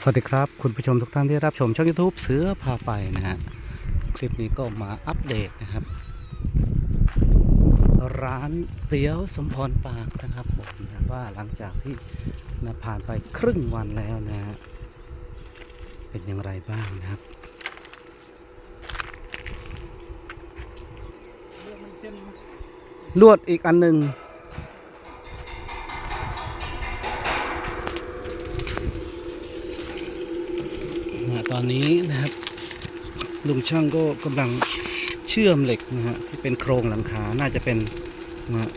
สวัสดีครับ คุณผู้ชมทุกท่านที่รับชมช่อง YouTube เสือพาไปนะฮะคลิปนี้ก็มาอัปเดตนะครับ ร้านเตี๋ยวสมพรปากนะครับผมนะว่าหลังจากที่นะผ่านไปครึ่งวันแล้วนะฮะเป็นอย่างไรบ้างนะครับลวดอีกอันหนึ่ง ตอนนี้นะครับลุงช่างก็กำลังเชื่อมเหล็กนะฮะที่เป็นโครงหลังคา น่าจะเป็นนะ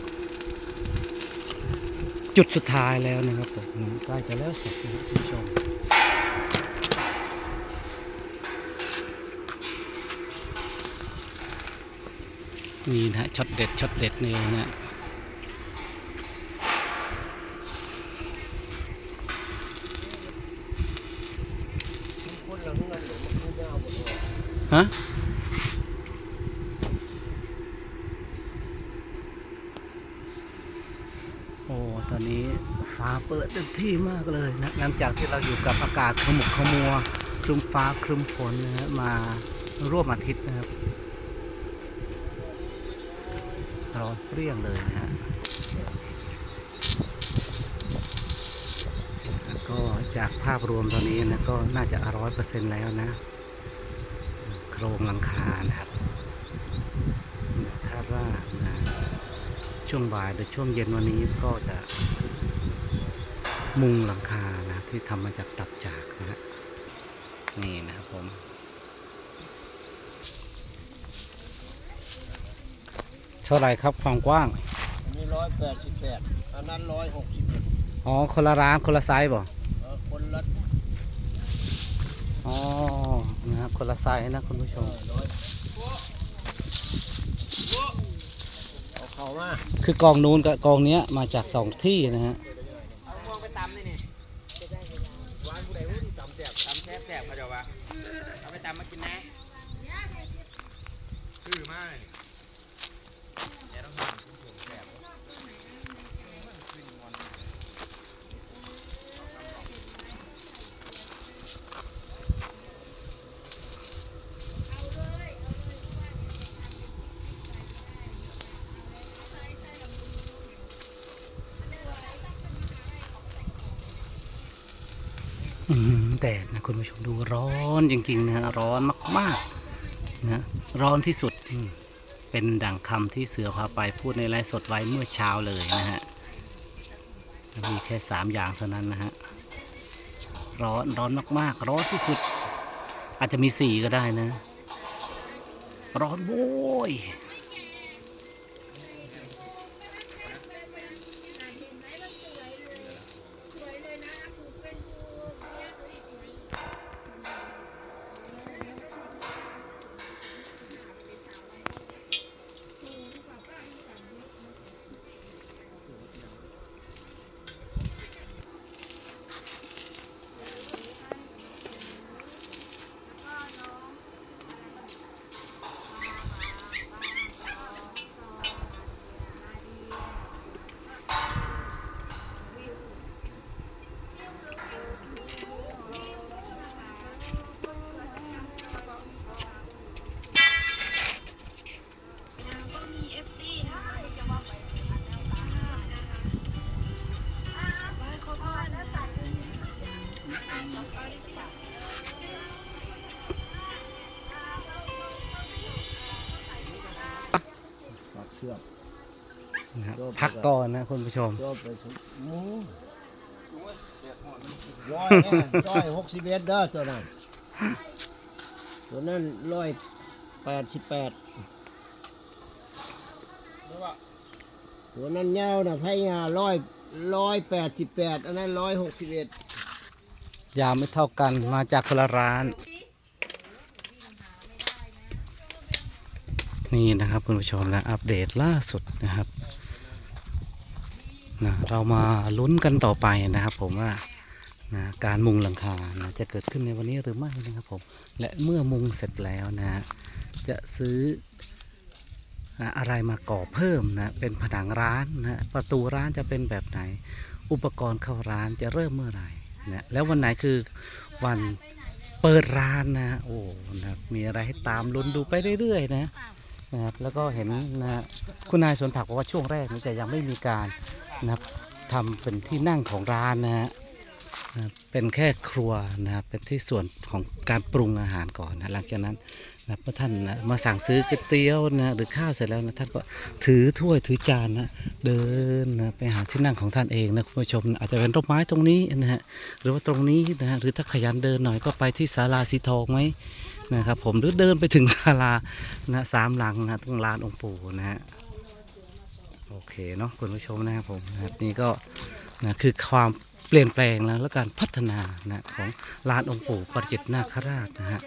จุดสุดท้ายแล้วนะครับผมใกล้จะแล้วเสร็จนะครับคุณผู้ชมนี่นะฮะช็อตเด็ดช็อตเด็ดนี่นะ ฮะโอ้ ตอนนี้ฟ้าเปิดเต็มที่มากเลยนะ หลังจากที่เราอยู่กับอากาศขมุกขมัวครึมฟ้าครึมฝนนะฮะมาร่วมอาทิตย์นะครับร้อนเปรี้ยงเลยนะฮะก็จากภาพรวมตอนนี้นะก็น่าจะร้อยเปอร์เซ็นต์แล้วนะ ครงหลังคานะครับคาดว่านะช่วงบ่ายหรือช่วงเย็นวันนี้ก็จะมุงหลังคานะที่ทำมาจากตับจากนะฮะนี่นะครับผม เท่าไหรครับความกว้าง อันนี้ร้อยแปดสิบแปดอันนั้นร้อยหกสิบเอ็ดอ๋อ คนละร้านคนละไซส์บ่คนละอ๋อ นะครับคนละไซส์นะคุณผู้ชมร้อยเอาเข้ามาคือกองนู้นกับกองเนี้ยมาจากสองที่นะฮะเอาพวงไปตำนี่นี่วานผู้ใดผู้ที่ตำแสบตำแสบแสบเขาเดี๋ยววะเอาไปตำมากินนะคือมากเลยเดี๋ยวต้องทำถึงแสบ อื้อหือ แดดนะคุณผู้ชมดูร้อนจริงๆนะร้อนมากๆนะร้อนที่สุดเป็นดั่งคำที่เสือพาไปพูดในไลฟ์สดไว้เมื่อเช้าเลยนะฮะมีแค่สามอย่างเท่านั้นนะฮะร้อนร้อนมากๆ ร้อนที่สุด อาจจะมีสี่ก็ได้นะ ร้อนโว้ย ปักเชือกนะครับพักก่อนนะคุณผู้ชมตัวไปสุดหมูร้อยแน่ร้อยหกสิบเอ็ดเด้อตัวนั้น ตัวนั้นร้อยแปดสิบแปดตัวนั้นยาวนะไพ่ยาร้อยร้อยแปดสิบแปดอันนั้นร้อยหกสิบเอ็ด ยาวไม่เท่ากันมาจากคนละร้าน นี่นะครับคุณผู้ชมนะอัปเดตล่าสุดนะครับนะเรามาลุ้นกันต่อไปนะครับ ผมว่านะการมุงหลังคานะจะเกิดขึ้นในวันนี้หรือไม่นะครับผมและเมื่อมุงเสร็จแล้วนะจะซื้ออะไรมาก่อเพิ่มนะเป็นผนังร้านนะประตูร้านจะเป็นแบบไหน อุปกรณ์เข้าร้านจะเริ่มเมื่อไหร่ นะแล้ววันไหนคือวันเปิดร้านนะฮะโอ้นะครับมีอะไรให้ตามลุ้นดูไปเรื่อยๆนะนะครับแล้วก็เห็นนะคุณนายสวนผักบอกว่าช่วงแรกนี่จะยังไม่มีการนะครับทำเป็นที่นั่งของร้านนะฮะนะเป็นแค่ครัวนะครับเป็นที่ส่วนของการปรุงอาหารก่อนนะหลังจากนั้น นะเมื่อท่านนะมาสั่งซื้อก๋วยเตี๋ยวนะหรือข้าวเสร็จแล้วนะท่านก็ถือถ้วยถือจานนะเดินนะไปหาที่นั่งของท่านเองนะคุณผู้ชมอาจจะเป็นร่มไม้ตรงนี้นะฮะหรือว่าตรงนี้นะฮะหรือถ้าขยันเดินหน่อยก็ไปที่ศาลาสีทองไหมนะครับผมหรือเดินไปถึงศาลานะสามหลังนะตรงลานองค์ปู่นะฮะโอเคเนาะคุณผู้ชมนะครับผมนะนี่ก็นะคือความเปลี่ยนแปลงนะและการพัฒนานะของลานองค์ปู่ปริจิตนาคราชนะฮะ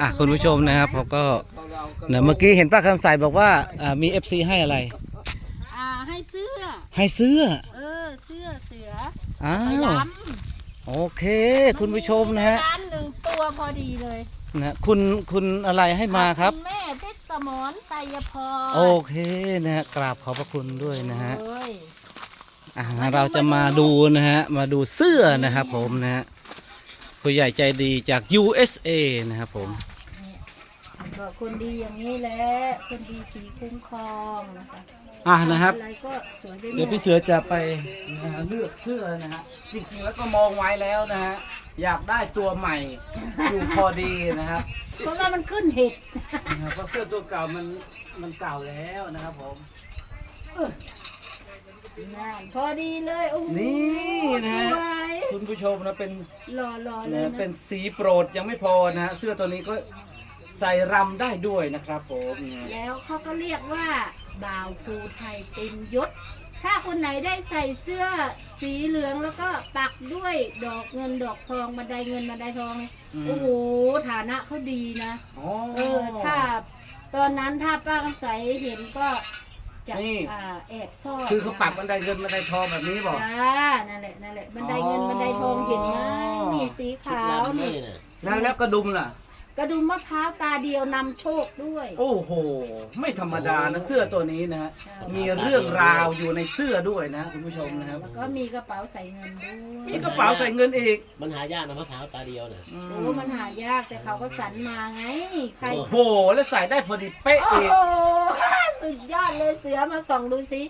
อะคุณผู้ชมนะครับผมก็เขาเราก็นะเมื่อกี้เห็นป้าคำใสบอกว่าอ่ามี FC ให้อะไร อ่าให้เสื้อ ให้เสื้อเออเสื้อเสืออ้าขวยโอเค คุณผู้ชมนะฮะร้านหนึ่งตัวพอดีเลยนะคุณคุณอะไรให้มาครับ ณแม่เพชรสมรไสยพรโอเคนะฮะกราบขอบพระคุณด้วยนะฮะโอ้ย อ่าเราจะมาดูนะฮะ มาดูเสื้อนะครับผมนะฮะ ผู้ใหญ่ใจดีจาก USA นะครับผม ก็คนดีอย่างนี้แหละคนดีผีคุ้มครองนะคะอ่านะครับ อะไรก็สวยไปหมเดี๋ยวพี่เสือจะไปนะฮะเลือกเสื้อนะฮะจริงๆแล้วก็มองไว้แล้วนะฮะอยากได้ตัวใหม่อยู่พอดีนะครับเพราะว่ามันขึ้นเห็ด นะครับเพราะเสื้อตัวเก่ามันมันเก่าแล้วนะครับผมนั่น พอดีเลยโอ้โหนี่นะสฮะวยคุณผู้ชมนะเป็นหล่อหล่อๆเลยนะนะเป็นสีโปรดยังไม่พอนะฮะเสื้อตัวนี้ก็ใส่รำได้ด้วยนะครับผมนะแล้วเขาก็เรียกว่าบ่าวภูไทยเต็มยศ ถ้าคนไหนได้ใส่เสื้อสีเหลืองแล้วก็ปักด้วยดอกเงินดอกทองบันไดเงินบันไดทองเนี่ยโอ้โหฐานะเขาดีนะ อ๋อ เออถ้าตอนนั้นถ้าป้าคำใสเห็นก็ จะนี่ อ่าแอบซ่อนคือเขาปักบันไดเงินบันไดทองแบบนี้บอก จ้านั่นแหละนั่นแหละบันไดเงินบันไดทองเห็นไหมนี่สีชุดขาวลำนี่นี่นะแล้วแล้วกระดุมล่ะ กระดุมมะพร้าวตาเดียวนำโชคด้วย โอ้โห ไม่ธรรมดานะเสื้อตัวนี้นะฮะใช่มีเรื่องราวอยู่ในเสื้อด้วยนะคุณผู้ชมนะครับแล้วก็มีกระเป๋าใส่เงินด้วยมีกระเป๋าใส่เงินอีกมันหายากนะมะพร้าวตาเดียวน่ะอืโอ้มมันหายากแต่เขาก็สรรมาไง ใคร โอ้โห แล้วใส่ได้พอดีเป๊ะโอ้อีก โหสุดยอดเลยเสือมาส่องดูสิ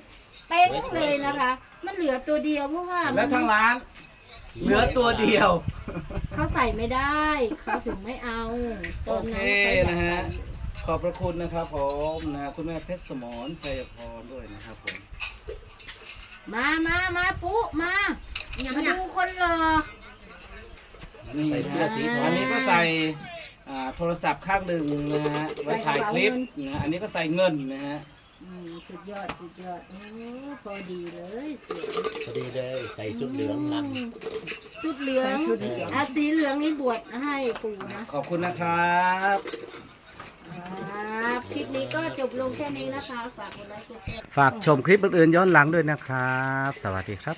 เป๊ะเลยนะคะ มันเหลือตัวเดียวเพราะว่ามัแล้วนทั้งร้าน เหลือตัวเดียว เขาใส่ไม่ได้เขาถึงไม่เอาตอนนั้นโอเคเขาอยากนะใส่ฮะ ขอบพระคุณนะครับผมนะฮะคุณแม่เพชรสมรชัยพรด้วยนะครับผมมามามาปุ๊มามาดูคนรอ นี่ใส่เสื้อสีทอง อันนี้ก็ใส่อ่าโทรศัพท์ข้างหนึ่งนะฮะไว้ถ่ายคลิปนะฮะอันนี้ก็ใส่เงินนะฮะ อืมสุดยอดสุดยอดโอ้พอดีเลยเสือพอดีเลยใส่ชุดเหลืองล สุดเหลืองอะสีเหลืองนี่บวชให้ปู่นะขอบคุณนะครับ ครับคลิปนี้ก็จบลงแค่นี้นะคะ ฝากกดไลค์กดแชร์ ฝากชมคลิปอื่นๆย้อนหลังด้วยนะครับ สวัสดีครับ